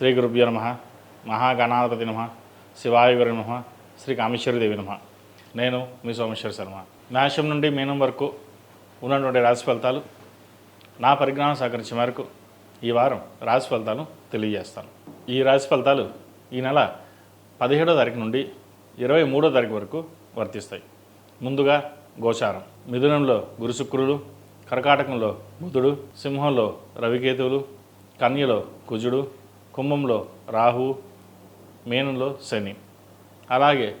శ్రీ గురుభ్యో నమ. మహాగణాధిపతి నమ. శివాయ గురు నమ. శ్రీ కామేశ్వరదేవి నమ. నేను మీ సోమేశ్వర శర్మ. మేషం నుండి మీనం వరకు ఉన్నటువంటి రాశి ఫలితాలు నా పరిజ్ఞానం సహకరించే మేరకు ఈ వారం రాశి ఫలితాలు తెలియజేస్తాను. ఈ రాశి ఫలితాలు ఈ నెల పదిహేడో తారీఖు నుండి ఇరవై మూడో తారీఖు వరకు వర్తిస్తాయి. ముందుగా గోచారం. మిథునంలో గురు శుక్రుడు కర్కాటకంలో బుధుడు సింహంలో రవికేతువులు కన్యలో కుజుడు కుంభంలో రాహు మీనంలో శని. అలాగే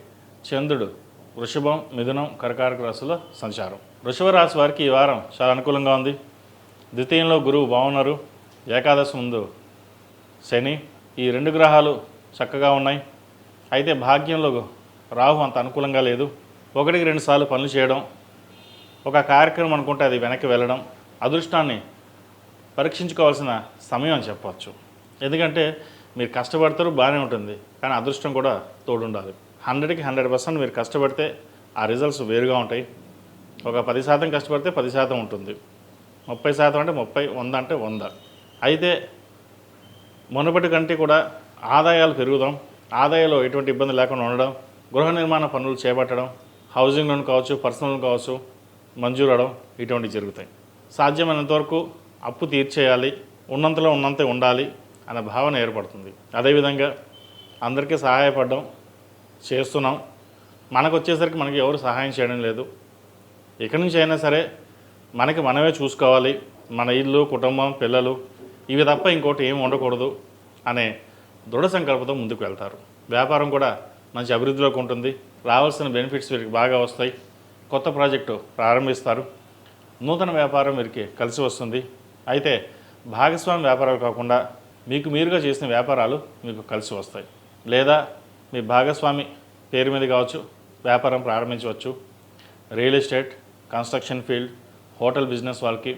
చంద్రుడు వృషభం మిథునం కర్కాటక రాశిలో సంచారం. వృషభ రాశి వారికి ఈ వారం చాలా అనుకూలంగా ఉంది. ద్వితీయంలో గురువు బాగున్నారు ఏకాదశి ముందు శని. ఈ రెండు గ్రహాలు చక్కగా ఉన్నాయి. అయితే భాగ్యంలో రాహు అంత అనుకూలంగా లేదు. ఒకటికి రెండు సార్లు పనులు చేయడం ఒక కార్యక్రమం అనుకుంటే అది వెనక్కి వెళ్ళడం అదృష్టాన్ని పరీక్షించుకోవాల్సిన సమయం అని చెప్పవచ్చు ఎందుకంటే మీరు కష్టపడతారు బాగానే ఉంటుంది. కానీ అదృష్టం కూడా తోడుండాలి. హండ్రెడ్కి హండ్రెడ్ పర్సెంట్ మీరు కష్టపడితే ఆ రిజల్ట్స్ వేరుగా ఉంటాయి. ఒక పది శాతం కష్టపడితే పది శాతం ఉంటుంది. ముప్పై శాతం అంటే ముప్పై వంద అంటే వంద. అయితే మునుపటి కంటే కూడా ఆదాయాలు పెరుగుదాం. ఆదాయాలు ఎటువంటి ఇబ్బంది లేకుండా ఉండడం గృహ నిర్మాణ పనులు చేపట్టడం హౌసింగ్ లోన్ కావచ్చు పర్సనల్ లోన్ కావచ్చు మంజూరడం ఇటువంటివి జరుగుతాయి. సాధ్యమైనంత వరకు అప్పు తీర్చేయాలి. ఉన్నంతలో ఉన్నంతే ఉండాలి. అనే భావన ఏర్పడుతుంది. అదేవిధంగా అందరికీ సహాయపడడం చేస్తున్నాం. మనకు వచ్చేసరికి మనకి ఎవరు సహాయం చేయడం లేదు. ఎక్కడి నుంచి అయినా సరే మనకి మనమే చూసుకోవాలి. మన ఇల్లు కుటుంబం పిల్లలు ఇవి తప్ప ఇంకోటి ఏమి ఉండకూడదు అనే దృఢ సంకల్పంతో ముందుకు వెళ్తారు. వ్యాపారం కూడా మంచి అభివృద్ధిలోకి ఉంటుంది. రావాల్సిన బెనిఫిట్స్ వీరికి బాగా వస్తాయి. కొత్త ప్రాజెక్టు ప్రారంభిస్తారు. నూతన వ్యాపారం వీరికి కలిసి వస్తుంది. అయితే భాగస్వామి వ్యాపారాలు కాకుండా మీకు మీరుగా చేసిన వ్యాపారాలు మీకు కలిసి వస్తాయి. లేదా మీ భాగస్వామి పేరు మీద కావచ్చు వ్యాపారం ప్రారంభించవచ్చు. Real estate construction field hotel business వాళ్ళకి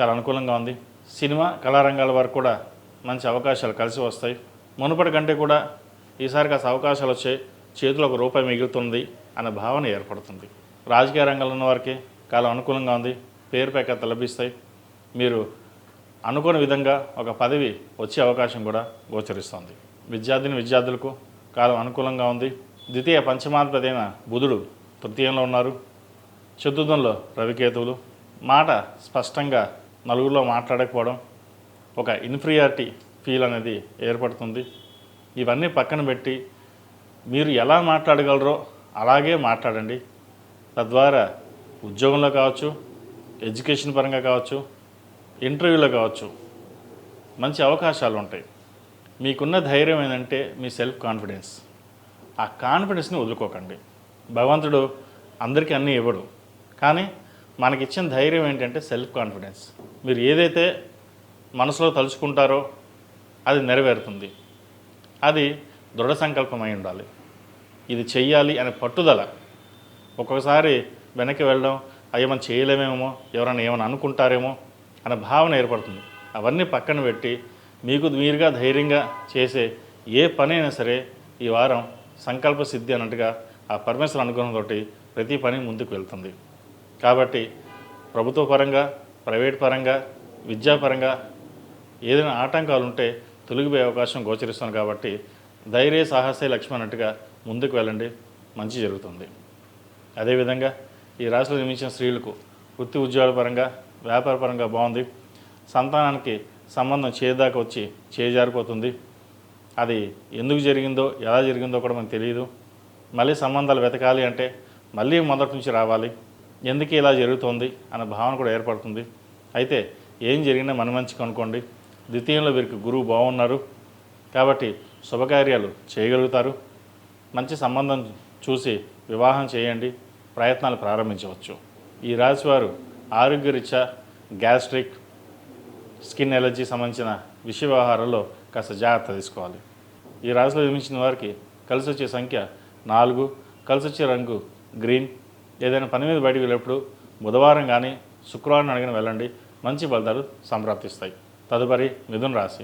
చాలా అనుకూలంగా ఉంది. సినిమా కళారంగాల వారికి కూడా మంచి అవకాశాలు కలిసి వస్తాయి. మునుపటి కంటే కూడా ఈసారి కాస్త అవకాశాలు వచ్చాయి చేతిలో ఒక రూపాయి మిగులుతుంది అనే భావన ఏర్పడుతుంది. రాజకీయ రంగంలో ఉన్న వారికి కాలం అనుకూలంగా ఉంది. పేరు పేక లభిస్తాయి. మీరు అనుకోని విధంగా ఒక పదవి వచ్చే అవకాశం కూడా గోచరిస్తుంది. విద్యార్థిని విద్యార్థులకు కాలం అనుకూలంగా ఉంది. ద్వితీయ పంచమాధిపతైన బుధుడు తృతీయంలో ఉన్నారు. చతుర్థంలో రవికేతువులు. మాట స్పష్టంగా నలుగురిలో మాట్లాడకపోవడం ఒక ఇన్ఫీరియారిటీ ఫీల్ అనేది ఏర్పడుతుంది. ఇవన్నీ పక్కన పెట్టి మీరు ఎలా మాట్లాడగలరో అలాగే మాట్లాడండి. తద్వారా ఉద్యోగంలో కావచ్చు ఎడ్యుకేషన్ పరంగా కావచ్చు ఇంటర్వ్యూలో కావచ్చు మంచి అవకాశాలు ఉంటాయి. మీకున్న ధైర్యం ఏంటంటే మీ సెల్ఫ్ కాన్ఫిడెన్స్ ఆ కాన్ఫిడెన్స్ని వదులుకోకండి. భగవంతుడు అందరికీ అన్నీ ఇవ్వడు. కానీ మనకిచ్చిన ధైర్యం ఏంటంటే సెల్ఫ్ కాన్ఫిడెన్స్ మీరు ఏదైతే మనసులో తలుచుకుంటారో అది నెరవేరుతుంది. అది దృఢ సంకల్పమై ఉండాలి. ఇది చెయ్యాలి అనే పట్టుదల. ఒక్కొక్కసారి వెనక్కి వెళ్ళడం అయ్యో మనం చేయలేమేమో ఎవరైనా ఏమైనా అనుకుంటారేమో అనే భావన ఏర్పడుతుంది. అవన్నీ పక్కన పెట్టి మీకు మీరుగా ధైర్యంగా చేసే ఏ పనైనా సరే ఈ వారం సంకల్ప సిద్ధి అన్నట్టుగా ఆ పరమేశ్వర అనుగ్రహంతో ప్రతి పని ముందుకు వెళ్తుంది. కాబట్టి ప్రభుత్వ పరంగా ప్రైవేట్ పరంగా విద్యాపరంగా ఏదైనా ఆటంకాలు ఉంటే తొలగిపోయే అవకాశం గోచరిస్తుంది కాబట్టి ధైర్య సాహసే లక్ష్మి అన్నట్టుగా ముందుకు వెళ్ళండి. మంచి జరుగుతుంది. అదేవిధంగా ఈ రాశిలో నిర్మించిన స్త్రీలకు వృత్తి ఉద్యోగాల పరంగా వ్యాపారపరంగా బాగుంది. సంతానానికి సంబంధం చేదాకా వచ్చి చేజారిపోతుంది. అది ఎందుకు జరిగిందో ఎలా జరిగిందో కూడా మనకు తెలియదు మళ్ళీ సంబంధాలు వెతకాలి అంటే మళ్ళీ మొదటి నుంచి రావాలి. ఎందుకు ఇలా జరుగుతోంది అనే భావన కూడా ఏర్పడుతుంది. అయితే ఏం జరిగినా మన మంచి అనుకోండి. ద్వితీయంలో వీరికి గురువు బాగున్నారు. కాబట్టి శుభకార్యాలు చేయగలుగుతారు. మంచి సంబంధం చూసి వివాహం చేయండి. ప్రయత్నాలు ప్రారంభించవచ్చు. ఈ రాశివారు ఆరోగ్యరీత్యా గ్యాస్ట్రిక్ స్కిన్ ఎలర్జీ సంబంధించిన విషయ వ్యవహారాల్లో కాస్త జాగ్రత్త తీసుకోవాలి. ఈ రాశిలో జన్మించిన వారికి కలిసి వచ్చే సంఖ్య నాలుగు కలిసి వచ్చే రంగు గ్రీన్. ఏదైనా పని మీద బయటికి వెళ్ళినప్పుడు బుధవారం కానీ శుక్రవారం అడిగిన వెళ్ళండి. మంచి ఫలితాలు సంప్రాప్తిస్తాయి. తదుపరి మిథున రాశి.